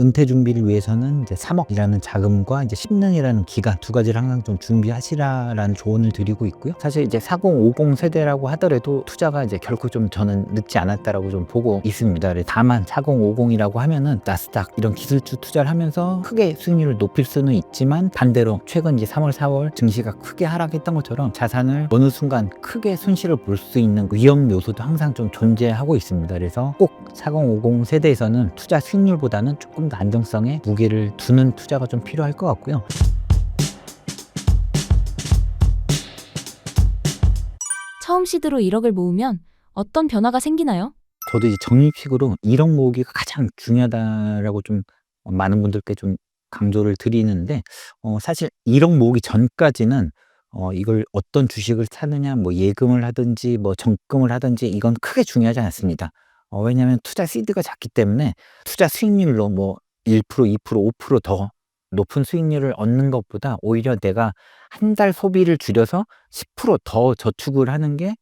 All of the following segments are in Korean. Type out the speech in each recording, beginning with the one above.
은퇴 준비를 위해서는 이제 3억이라는 자금과 이제 10년이라는 기간 두 가지를 항상 좀 준비하시라라는 조언을 드리고 있고요. 사실 이제 4050 세대라고 하더라도 투자가 이제 결코 좀 저는 늦지 않았다라고 좀 보고 있습니다. 다만 4050이라고 하면은 나스닥 이런 기술주 투자를 하면서 크게 수익률을 높일 수는 있지만 반대로 최근 이제 3월, 4월 증시가 크게 하락했던 것처럼 자산을 어느 순간 크게 손실을 볼 수 있는 위험 요소도 항상 좀 존재하고 있습니다. 그래서 꼭 4050 세대에서는 투자 수익률보다는 조금 더 안정성에 무게를 두는 투자가 좀 필요할 것 같고요. 처음 시드로 1억을 모으면 어떤 변화가 생기나요? 저도 이제 적립식으로 1억 모으기가 가장 중요하다라고 좀 많은 분들께 좀 강조를 드리는데 어 사실 1억 모으기 전까지는 어 이걸 어떤 주식을 사느냐 뭐 예금을 하든지 뭐 적금을 하든지 이건 크게 중요하지 않습니다. 어 왜냐하면 투자 시드가 작기 때문에 투자 수익률로 뭐 1% 2% 5%더 높은 수익률을 얻는 것보다 오히려 내가 한 달 소비를 줄여서 10%더 저축을 하는 게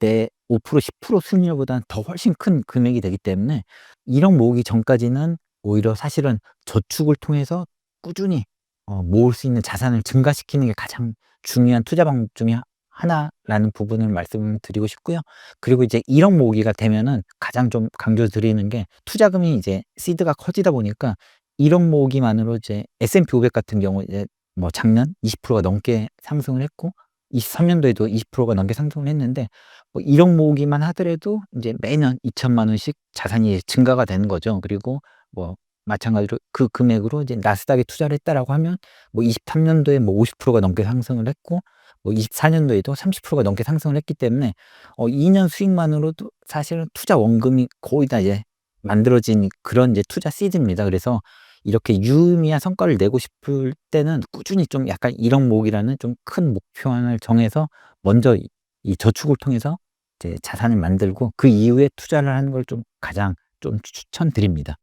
내 5% 10% 수익률보다는 더 훨씬 큰 금액이 되기 때문에 1억 모으기 전까지는 오히려 사실은 저축을 통해서 꾸준히 어 모을 수 있는 자산을 증가시키는 게 가장 중요한 투자 방법 중에 하나라는 부분을 말씀을 드리고 싶고요. 그리고 이제 1억 모으기가 되면은 가장 좀 강조드리는 게 투자금이 이제 시드가 커지다 보니까 1억 모으기만으로 이제 S&P 500 같은 경우 이제 뭐 작년 20%가 넘게 상승을 했고 23년도에도 20%가 넘게 상승을 했는데 뭐 1억 모으기만 하더라도 이제 매년 2천만 원씩 자산이 증가가 되는 거죠. 그리고 뭐 마찬가지로 그 금액으로 이제 나스닥에 투자를 했다라고 하면 뭐 23년도에 뭐 50%가 넘게 상승을 했고 뭐 24년도에도 30%가 넘게 상승을 했기 때문에 어 2년 수익만으로도 사실은 투자 원금이 거의 다 이제 만들어진 그런 이제 투자 시드입니다. 그래서 이렇게 유의미한 성과를 내고 싶을 때는 꾸준히 좀 약간 1억 모으기라는 좀 큰 목표안을 정해서 먼저 이- 이 저축을 통해서 이제 자산을 만들고 그 이후에 투자를 하는 걸 좀 가장 좀 추천드립니다.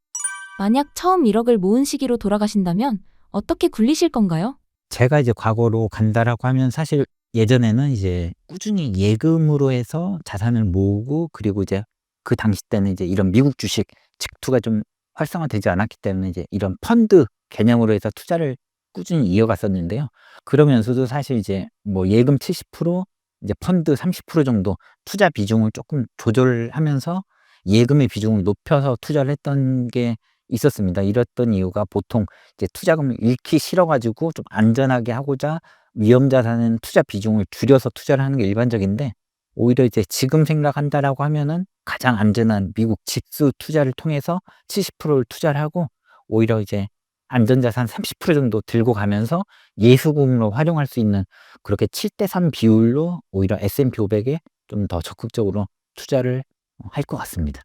만약 처음 1억을 모은 시기로 돌아가신다면 어떻게 굴리실 건가요? 제가 이제 과거로 간다라고 하면 사실 예전에는 이제 꾸준히 예금으로 해서 자산을 모으고 그리고 이제 그 당시 때는 이제 이런 미국 주식 직투가 좀 활성화되지 않았기 때문에 이제 이런 펀드 개념으로 해서 투자를 꾸준히 이어갔었는데요. 그러면서도 사실 이제 뭐 예금 70% 이제 펀드 30% 정도 투자 비중을 조금 조절하면서 예금의 비중을 높여서 투자를 했던 게 있었습니다. 이랬던 이유가 보통 이제 투자금을 잃기 싫어가지고 좀 안전하게 하고자 위험 자산은 투자 비중을 줄여서 투자를 하는 게 일반적인데 오히려 이제 지금 생각한다라고 하면은 가장 안전한 미국 지수 투자를 통해서 70%를 투자를 하고 오히려 이제 안전자산 30% 정도 들고 가면서 예수금으로 활용할 수 있는 그렇게 7대 3 비율로 오히려 S&P 500에 좀 더 적극적으로 투자를 할 것 같습니다.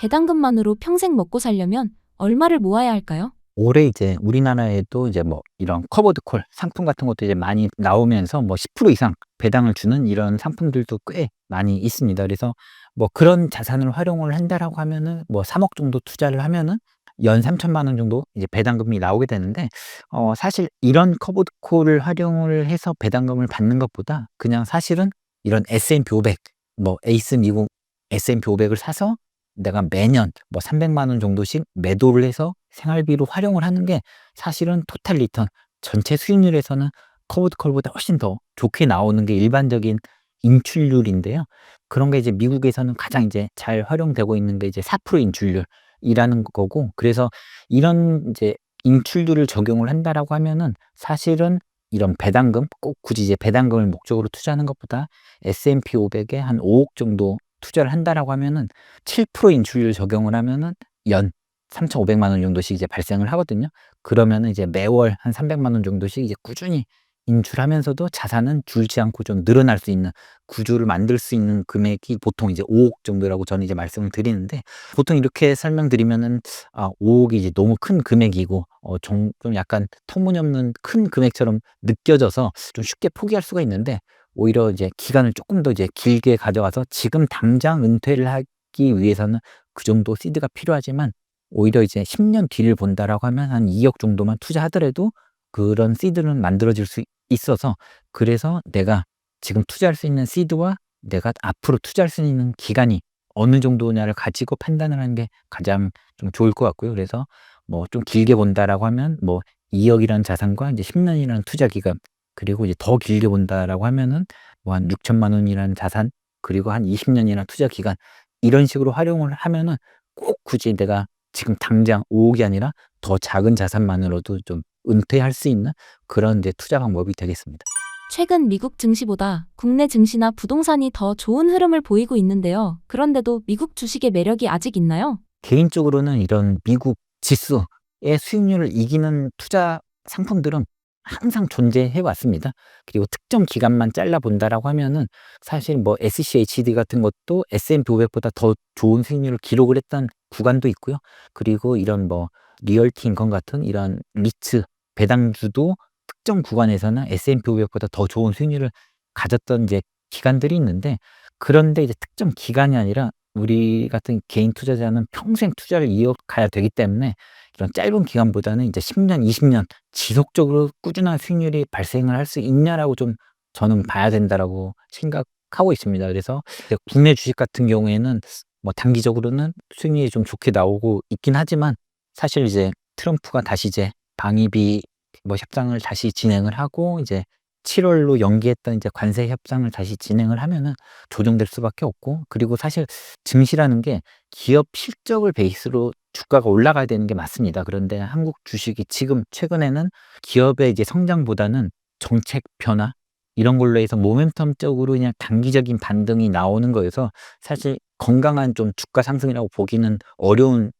배당금만으로 평생 먹고 살려면 얼마를 모아야 할까요? 올해 이제 우리나라에도 이제 뭐 이런 커버드 콜 상품 같은 것도 이제 많이 나오면서 뭐 10% 이상 배당을 주는 이런 상품들도 꽤 많이 있습니다. 그래서 뭐 그런 자산을 활용을 한다라고 하면은 뭐 3억 정도 투자를 하면은 연 3천만 원 정도 이제 배당금이 나오게 되는데 어 사실 이런 커버드 콜을 활용을 해서 배당금을 받는 것보다 그냥 사실은 이런 S&P 500, 뭐 에이스 미국 S&P 500을 사서 내가 매년 뭐 300만 원 정도씩 매도를 해서 생활비로 활용을 하는 게 사실은 토탈 리턴 전체 수익률에서는 커버드 콜보다 훨씬 더 좋게 나오는 게 일반적인 인출률인데요. 그런 게 이제 미국에서는 가장 이제 잘 활용되고 있는 게 이제 4% 인출률이라는 거고 그래서 이런 이제 인출률을 적용을 한다라고 하면은 사실은 이런 배당금 꼭 굳이 이제 배당금을 목적으로 투자하는 것보다 S&P 500에 한 5억 정도 투자를 한다라고 하면은 7% 인출률 적용을 하면은 연 3,500만 원 정도씩 이제 발생을 하거든요. 그러면은 이제 매월 한 300만 원 정도씩 이제 꾸준히 인출하면서도 자산은 줄지 않고 좀 늘어날 수 있는 구조를 만들 수 있는 금액이 보통 이제 5억 정도라고 저는 이제 말씀을 드리는데 보통 이렇게 설명드리면은 아 5억이 이제 너무 큰 금액이고 어좀좀 약간 터무니없는 큰 금액처럼 느껴져서 좀 쉽게 포기할 수가 있는데 오히려 이제 기간을 조금 더 이제 길게 가져가서 지금 당장 은퇴를 하기 위해서는 그 정도 시드가 필요하지만 오히려 이제 10년 뒤를 본다라고 하면 한 2억 정도만 투자하더라도 그런 시드는 만들어질 수 있어서 그래서 내가 지금 투자할 수 있는 시드와 내가 앞으로 투자할 수 있는 기간이 어느 정도냐를 가지고 판단을 하는 게 가장 좀 좋을 것 같고요. 그래서 뭐 좀 길게 본다라고 하면 뭐 2억이라는 자산과 이제 10년이라는 투자 기간 그리고 이제 더 길게 본다라고 하면은 뭐 한 6천만 원이라는 자산 그리고 한 20년이라는 투자 기간 이런 식으로 활용을 하면은 꼭 굳이 내가 지금 당장 5억이 아니라 더 작은 자산만으로도 좀 은퇴할 수 있는 그런 이제 투자 방법이 되겠습니다. 최근 미국 증시보다 국내 증시나 부동산이 더 좋은 흐름을 보이고 있는데요. 그런데도 미국 주식의 매력이 아직 있나요? 개인적으로는 이런 미국 지수의 수익률을 이기는 투자 상품들은 항상 존재해 왔습니다. 그리고 특정 기간만 잘라 본다라고 하면은 사실 뭐 SCHD 같은 것도 S&P 500보다 더 좋은 수익률을 기록을 했던 구간도 있고요. 그리고 이런 뭐 리얼티 인컴 같은 이런 리츠 배당주도 특정 구간에서는 S&P 500보다 더 좋은 수익률을 가졌던 이제 기간들이 있는데 그런데 이제 특정 기간이 아니라 우리 같은 개인 투자자는 평생 투자를 이어가야 되기 때문에 이런 짧은 기간보다는 이제 10년, 20년 지속적으로 꾸준한 수익률이 발생을 할 수 있냐라고 좀 저는 봐야 된다라고 생각하고 있습니다. 그래서 국내 주식 같은 경우에는 뭐 단기적으로는 수익률이 좀 좋게 나오고 있긴 하지만 사실 이제 트럼프가 다시 이제 방위비 뭐 협상을 다시 진행을 하고 이제 7월로 연기했던 이제 관세 협상을 다시 진행을 하면은 조정될 수밖에 없고 그리고 사실 증시라는 게 기업 실적을 베이스로 주가가 올라가야 되는 게 맞습니다. 그런데 한국 주식이 지금 최근에는 기업의 이제 성장보다는 정책 변화 이런 걸로 해서 모멘텀적으로 그냥 단기적인 반등이 나오는 거여서 사실 건강한 좀 주가 상승이라고 보기는 어려운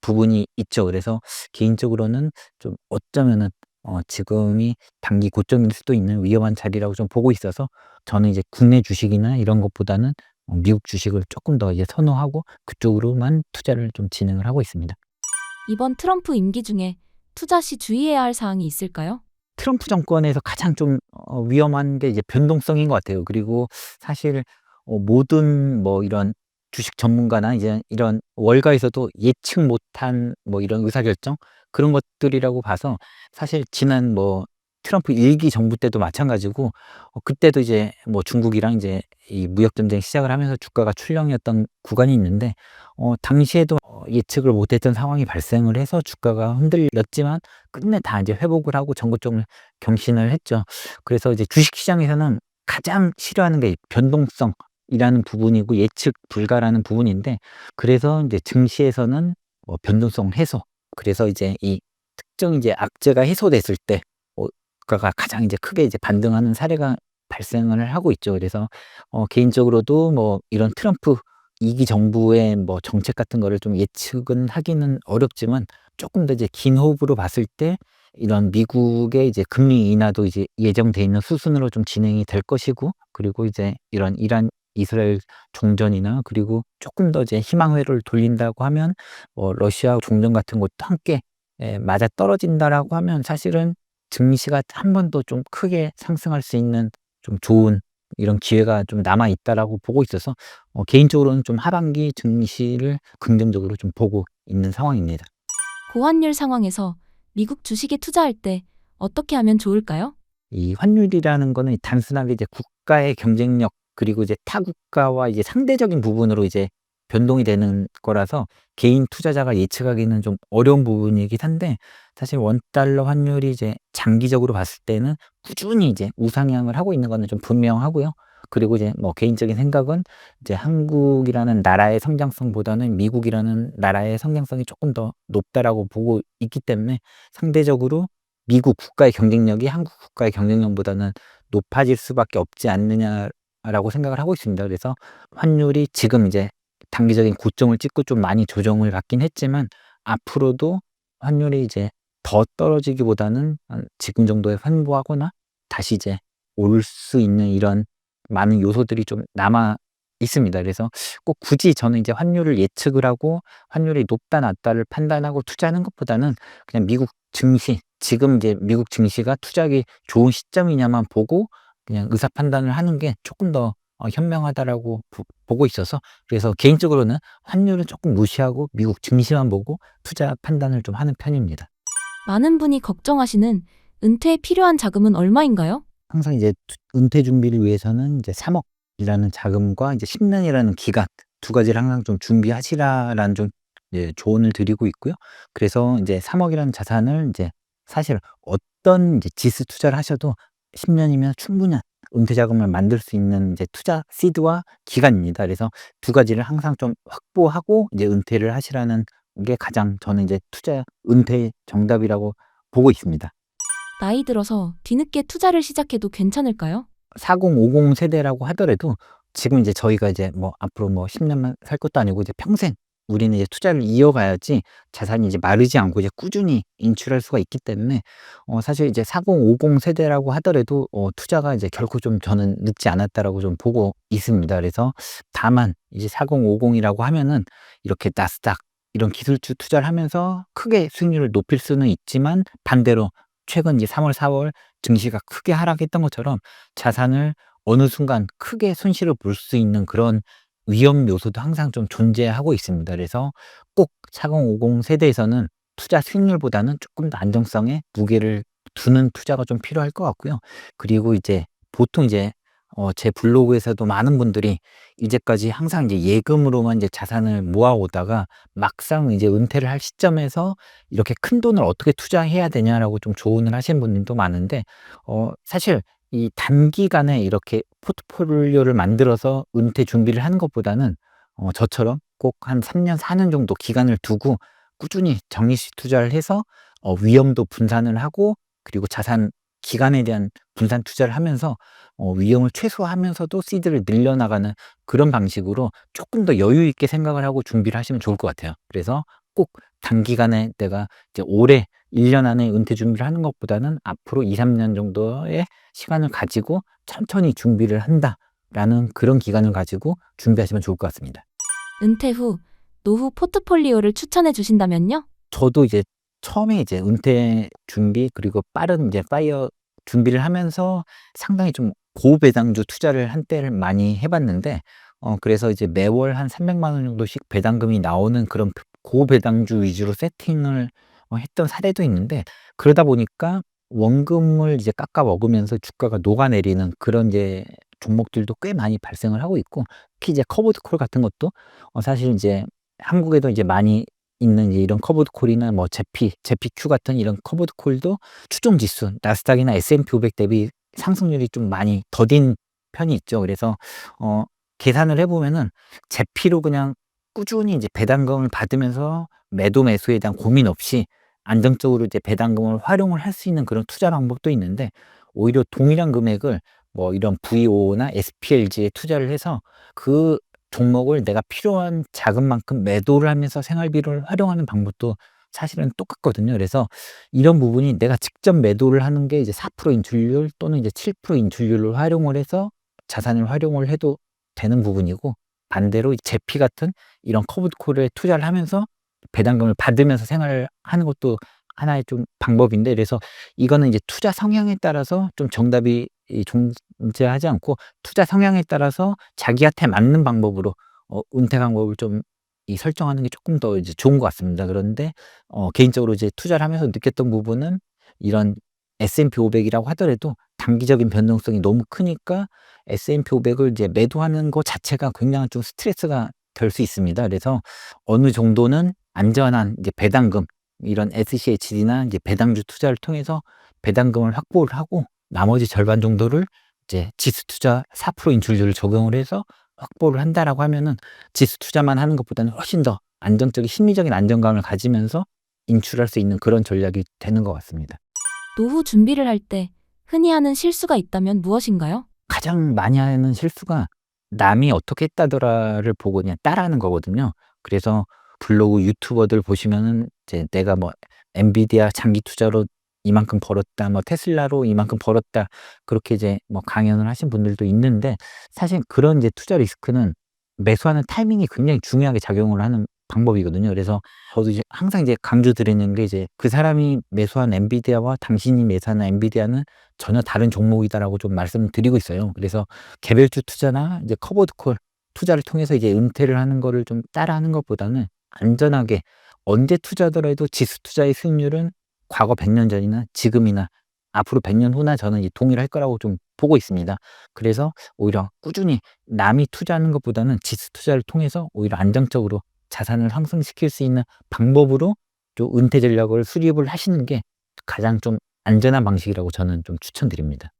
부분이 있죠. 그래서 개인적으로는 좀 어쩌면은 어 지금이 단기 고점일 수도 있는 위험한 자리라고 좀 보고 있어서 저는 이제 국내 주식이나 이런 것보다는 어 미국 주식을 조금 더 이제 선호하고 그쪽으로만 투자를 좀 진행을 하고 있습니다. 이번 트럼프 임기 중에 투자 시 주의해야 할 사항이 있을까요? 트럼프 정권에서 가장 좀 어 위험한 게 이제 변동성인 것 같아요. 그리고 사실 어 모든 뭐 이런 주식 전문가나 이제 이런 월가에서도 예측 못한 뭐 이런 의사결정 그런 것들이라고 봐서 사실 지난 뭐 트럼프 1기 정부 때도 마찬가지고 어 그때도 이제 뭐 중국이랑 이제 이 무역 전쟁 시작을 하면서 주가가 출렁였던 구간이 있는데 어 당시에도 어 예측을 못했던 상황이 발생을 해서 주가가 흔들렸지만 끝내 다 이제 회복을 하고 전고점을 경신을 했죠. 그래서 이제 주식 시장에서는 가장 싫어하는 게 변동성이라는 부분이고 예측 불가라는 부분인데 그래서 이제 증시에서는 뭐 변동성 해소 그래서 이제 이 특정 이제 악재가 해소됐을 때어 주가가 가장 이제 크게 이제 반등하는 사례가 발생을 하고 있죠. 그래서 어 개인적으로도 뭐 이런 트럼프 2기 정부의 뭐 정책 같은 거를 좀 예측은 하기는 어렵지만 조금 더 이제 긴 호흡으로 봤을 때 이런 미국의 이제 금리 인하도 이제 예정돼 있는 수순으로 좀 진행이 될 것이고 그리고 이제 이런 이란 이스라엘 종전이나 그리고 조금 더 이제 희망 회로를 돌린다고 하면 뭐 러시아 종전 같은 것도 함께 예 맞아 떨어진다라고 하면 사실은 증시가 한 번 더 좀 크게 상승할 수 있는 좀 좋은 이런 기회가 좀 남아 있다라고 보고 있어서 어 개인적으로는 좀 하반기 증시를 긍정적으로 좀 보고 있는 상황입니다. 고환율 상황에서 미국 주식에 투자할 때 어떻게 하면 좋을까요? 이 환율이라는 거는 단순하게 이제 국가의 경쟁력 그리고 이제 타 국가와 이제 상대적인 부분으로 이제 변동이 되는 거라서 개인 투자자가 예측하기는 좀 어려운 부분이긴 한데 사실 원달러 환율이 이제 장기적으로 봤을 때는 꾸준히 이제 우상향을 하고 있는 거는 좀 분명하고요. 그리고 이제 뭐 개인적인 생각은 이제 한국이라는 나라의 성장성보다는 미국이라는 나라의 성장성이 조금 더 높다라고 보고 있기 때문에 상대적으로 미국 국가의 경쟁력이 한국 국가의 경쟁력보다는 높아질 수밖에 없지 않느냐 라고 생각을 하고 있습니다. 그래서 환율이 지금 이제 단기적인 고점을 찍고 좀 많이 조정을 받긴 했지만 앞으로도 환율이 이제 더 떨어지기보다는 한 지금 정도에 환보하거나 다시 이제 올 수 있는 이런 많은 요소들이 좀 남아 있습니다. 그래서 꼭 굳이 저는 이제 환율을 예측을 하고 환율이 높다 낮다를 판단하고 투자하는 것보다는 그냥 미국 증시 지금 이제 미국 증시가 투자하기 좋은 시점이냐만 보고 그냥 의사 판단을 하는 게 조금 더 어 현명하다라고 보 보고 있어서 그래서 개인적으로는 환율은 조금 무시하고 미국 증시만 보고 투자 판단을 좀 하는 편입니다. 많은 분이 걱정하시는 은퇴에 필요한 자금은 얼마인가요? 항상 이제 투 은퇴 준비를 위해서는 이제 3억이라는 자금과 이제 10년이라는 기간 두 가지를 항상 좀 준비하시라라는 좀예 조언을 드리고 있고요. 그래서 인제 3 억이라는 자산을 인제 사실 어떤 인제 지수 투자를 하셔도 10 년이면 충분한 은퇴 자금을 만들 수 있는 이제 투자 시드와 기간입니다. 그래서 두 가지를 항상 좀 확보하고 이제 은퇴를 하시라는 게 가장 저는 이제 투자 은퇴의 정답이라고 보고 있습니다. 나이 들어서 뒤늦게 투자를 시작해도 괜찮을까요? 4050 세대라고 하더라도 지금 이제 저희가 이제 뭐 앞으로 뭐 10 년만 살 것도 아니고 이제 평생 우리는 이제 투자를 이어가야지 자산이 이제 마르지 않고 이제 꾸준히 인출할 수가 있기 때문에 어 사실 이제 4050 세대라고 하더라도 어 투자가 이제 결코 좀 저는 늦지 않았다라고 좀 보고 있습니다. 그래서 다만 이제 4050이라고 하면은 이렇게 나스닥 이런 기술주 투자를 하면서 크게 수익률을 높일 수는 있지만 반대로 최근 이제 3월, 4월 증시가 크게 하락했던 것처럼 자산을 어느 순간 크게 손실을 볼 수 있는 그런 위험 요소도 항상 좀 존재하고 있습니다. 그래서 꼭 4050 세대에서는 투자 수익률보다는 조금 더 안정성에 무게를 두는 투자가 좀 필요할 것 같고요. 그리고 이제 보통 이제 어 제 블로그에서도 많은 분들이 이제까지 항상 이제 예금으로만 이제 자산을 모아 오다가 막상 이제 은퇴를 할 시점에서 이렇게 큰 돈을 어떻게 투자해야 되냐라고 좀 조언을 하시는 분들도 많은데 어 사실 이 단기간에 이렇게 포트폴리오를 만들어서 은퇴 준비를 하는 것보다는 어 저처럼 꼭 한 3 년, 4년 정도 기간을 두고 꾸준히 정리식 투자를 해서 어 위험도 분산을 하고 그리고 자산 기간에 대한 분산 투자를 하면서 어 위험을 최소화하면서도 시드를 늘려나가는 그런 방식으로 조금 더 여유 있게 생각을 하고 준비를 하시면 좋을 것 같아요. 그래서 꼭 단기간에 내가 이제 올해 1년 안에 은퇴 준비를 하는 것보다는 앞으로 2-3년 정도의 시간을 가지고 천천히 준비를 한다라는 그런 기간을 가지고 준비하시면 좋을 것 같습니다. 은퇴 후 노후 포트폴리오를 추천해 주신다면요? 저도 이제 처음에 이제 은퇴 준비 그리고 빠른 이제 파이어 준비를 하면서 상당히 좀 고배당주 투자를 한때를 많이 해 봤는데 어 그래서 이제 매월 한 3 0 0원 정도씩 배당금이 나오는 그런 고배당주 위주로 세팅을 어 했던 사례도 있는데 그러다 보니까 원금을 이제 깎아 먹으면서 주가가 녹아내리는 그런 이제 종목들도 꽤 많이 발생을 하고 있고 특히 이제 커버드 콜 같은 것도 어 사실 이제 한국에도 이제 많이 있는 이제 이런 커버드 콜이나 뭐 제피, 제피큐 같은 이런 커버드 콜도 추종 지수, 나스닥이나 S&P 500 대비 상승률이 좀 많이 더딘 편이 있죠. 그래서 어 계산을 해 보면은 제피로 그냥 꾸준히 이제 배당금을 받으면서 매도 매수에 대한 고민 없이 안정적으로 이제 배당금을 활용을 할 수 있는 그런 투자 방법도 있는데 오히려 동일한 금액을 뭐 이런 VO나 SPLG에 투자를 해서 그 종목을 내가 필요한 자금만큼 매도를 하면서 생활비를 활용하는 방법도 사실은 똑같거든요. 그래서 이런 부분이 내가 직접 매도를 하는 게 이제 4% 인출률 또는 이제 7% 인출률을 활용을 해서 자산을 활용을 해도 되는 부분이고 반대로 제피 같은 이런 커브드 콜에 투자를 하면서 배당금을 받으면서 생활을 하는 것도 하나의 좀 방법인데 그래서 이거는 이제 투자 성향에 따라서 좀 정답이 이 존재하지 않고 투자 성향에 따라서 자기한테 맞는 방법으로 어 은퇴 방법을 좀 이 설정하는 게 쪼끔 더 이제 좋은 것 같습니다. 그런데 어 개인적으로 이제 투자를 하면서 느꼈던 부분은 이런 S&P 500 이라고 하더라도 단기적인 변동성이 너무 크니까 S&P 500을 이제 매도하는 거 자체가 굉장한 좀 스트레스가 될 수 있습니다. 그래서 어느 정도는 안전한 이제 배당금 이런 SCHD나 이제 배당주 투자를 통해서 배당금을 확보를 하고 나머지 절반 정도를 이제 지수 투자 4% 인출률을 적용을 해서 확보를 한다라고 하면은 지수 투자만 하는 것보다는 훨씬 더 안정적인 심리적인 안정감을 가지면서 인출할 수 있는 그런 전략이 되는 것 같습니다. 노후 준비를 할 때 흔히 하는 실수가 있다면 무엇인가요? 가장 많이 하는 실수가 남이 어떻게 했다더라를 보고 그냥 따라하는 거거든요. 그래서 블로그 유튜버들 보시면은 이제 내가 뭐 엔비디아 장기 투자로 이만큼 벌었다, 뭐 테슬라로 이만큼 벌었다, 그렇게 이제 뭐 강연을 하신 분들도 있는데 사실 그런 이제 투자 리스크는 매수하는 타이밍이 굉장히 중요하게 작용을 하는 방법이거든요. 그래서 저도 이제 항상 이제 강조드리는 게 이제 그 사람이 매수한 엔비디아와 당신이 매수하는 엔비디아는 전혀 다른 종목이다라고 좀 말씀을 드리고 있어요. 그래서 개별주 투자나 이제 커버드 콜 투자를 통해서 이제 은퇴를 하는 거를 좀 따라하는 것보다는 안전하게 언제 투자하더라도 지수 투자의 수익률은 과거 100년 전이나 지금이나 앞으로 100년 후나 저는 이 동일할 거라고 좀 보고 있습니다. 그래서 오히려 꾸준히 남이 투자하는 것보다는 지수 투자를 통해서 오히려 안정적으로 자산을 상승시킬 수 있는 방법으로 좀 은퇴 전략을 수립을 하시는 게 가장 좀 안전한 방식이라고 저는 좀 추천드립니다.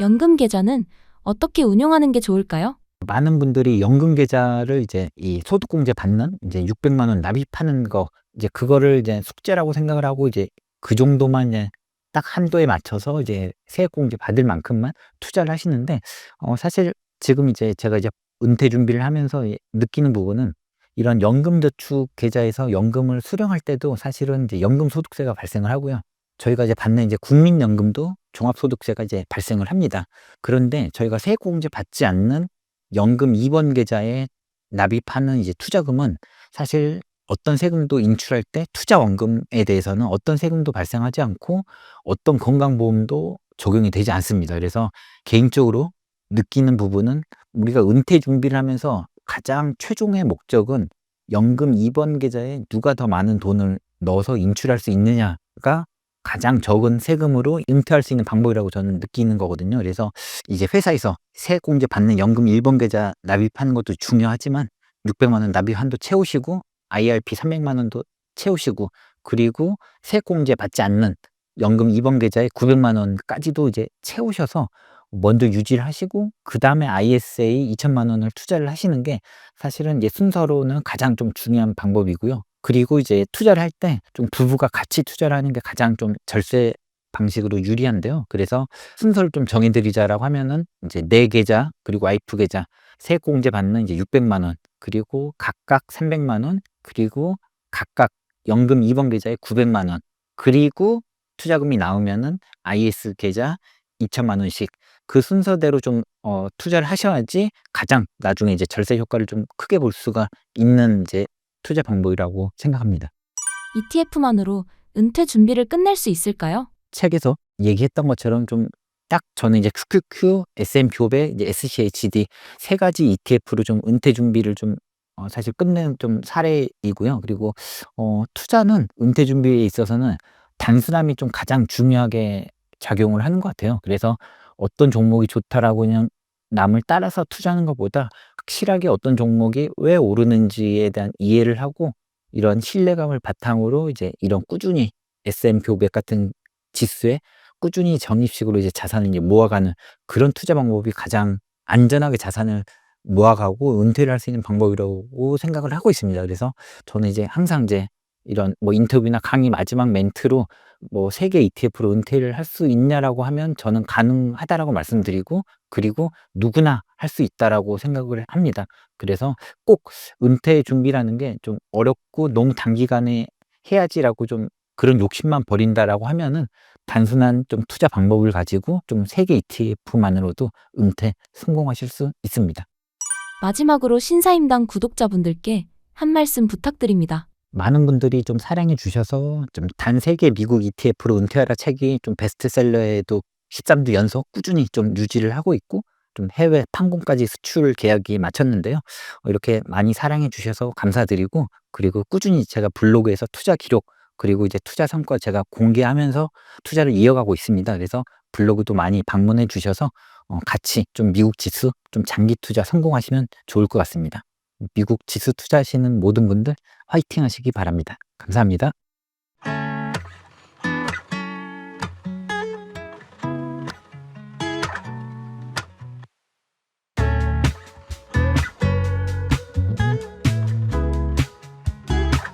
연금 계좌는 어떻게 운용하는 게 좋을까요? 많은 분들이 연금 계좌를 이제 이 소득공제 받는 이제 600만 원 납입하는 거 이제 그거를 이제 숙제라고 생각을 하고 이제 그 정도만 이제 딱 한도에 맞춰서 이제 세액공제 받을 만큼만 투자를 하시는데 어 사실 지금 이제 제가 이제 은퇴 준비를 하면서 이 느끼는 부분은 이런 연금저축 계좌에서 연금을 수령할 때도 사실은 이제 연금소득세가 발생을 하고요. 저희가 이제 받는 이제 국민연금도 종합소득세가 이제 발생을 합니다. 그런데 저희가 세액공제 받지 않는 연금 2번 계좌에 납입하는 이제 투자금은 사실 어떤 세금도 인출할 때 투자 원금에 대해서는 어떤 세금도 발생하지 않고 어떤 건강보험도 적용이 되지 않습니다. 그래서 개인적으로 느끼는 부분은 우리가 은퇴 준비를 하면서 가장 최종의 목적은 연금 2번 계좌에 누가 더 많은 돈을 넣어서 인출할 수 있느냐가 가장 적은 세금으로 은퇴할 수 있는 방법이라고 저는 느끼는 거거든요. 그래서 이제 회사에서 세액공제 받는 연금 1번 계좌 납입하는 것도 중요하지만 600만 원 납입 한도 채우시고 IRP 300만 원도 채우시고 그리고 세액공제 받지 않는 연금 2번 계좌에 900만 원까지도 이제 채우셔서 먼저 유지를 하시고 그 다음에 ISA 2천만 원을 투자를 하시는 게 사실은 이제 순서로는 가장 좀 중요한 방법이고요. 그리고 이제 투자를 할 때 좀 부부가 같이 투자를 하는 게 가장 좀 절세 방식으로 유리한데요. 그래서 순서를 좀 정해드리자라고 하면은 이제 내 계좌 그리고 와이프 계좌 세액 공제 받는 이제 600만 원 그리고 각각 300만 원 그리고 각각 연금 2번 계좌에 900만 원 그리고 투자금이 나오면은 IS 계좌 2천만 원씩 그 순서대로 좀 어, 투자를 하셔야지 가장 나중에 이제 절세 효과를 좀 크게 볼 수가 있는 이제 투자 방법이라고 생각합니다. ETF만으로 은퇴 준비를 끝낼 수 있을까요? 책에서 얘기했던 것처럼 좀 딱 저는 이제 QQQ, S&P 500, 이제 SCHD 세 가지 ETF로 좀 은퇴 준비를 좀 어, 사실 끝낸 좀 사례이고요. 그리고 어, 투자는 은퇴 준비에 있어서는 단순함이 좀 가장 중요하게 작용을 하는 것 같아요. 그래서 어떤 종목이 좋다라고 그냥 남을 따라서 투자하는 것보다 확실하게 어떤 종목이 왜 오르는지에 대한 이해를 하고 이런 신뢰감을 바탕으로 이제 이런 꾸준히 S&P 500 같은 지수에 꾸준히 적립식으로 이제 자산을 이제 모아가는 그런 투자 방법이 가장 안전하게 자산을 모아가고 은퇴를 할 수 있는 방법이라고 생각을 하고 있습니다. 그래서 저는 이제 항상 이제 이런 뭐 인터뷰나 강의 마지막 멘트로 뭐 세계 ETF로 은퇴를 할 수 있냐라고 하면 저는 가능하다라고 말씀드리고 그리고 누구나 할 수 있다라고 생각을 합니다. 그래서 꼭 은퇴 준비라는 게 좀 어렵고 너무 단기간에 해야지라고 좀 그런 욕심만 버린다라고 하면은 단순한 좀 투자 방법을 가지고 좀 세계 ETF만으로도 은퇴 성공하실 수 있습니다. 마지막으로 신사임당 구독자분들께 한 말씀 부탁드립니다. 많은 분들이 좀 사랑해 주셔서 좀 단세계 미국 ETF로 은퇴하라 책이 좀 베스트셀러에도 13주 연속 꾸준히 좀 유지를 하고 있고 좀 해외 판공까지 수출 계약이 마쳤는데요. 어, 이렇게 많이 사랑해 주셔서 감사드리고 그리고 꾸준히 제가 블로그에서 투자 기록 그리고 이제 투자 성과 제가 공개하면서 투자를 이어가고 있습니다. 그래서 블로그도 많이 방문해 주셔서 어, 같이 좀 미국 지수 좀 장기 투자 성공하시면 좋을 것 같습니다. 미국 지수 투자하시는 모든 분들 화이팅 하시기 바랍니다. 감사합니다.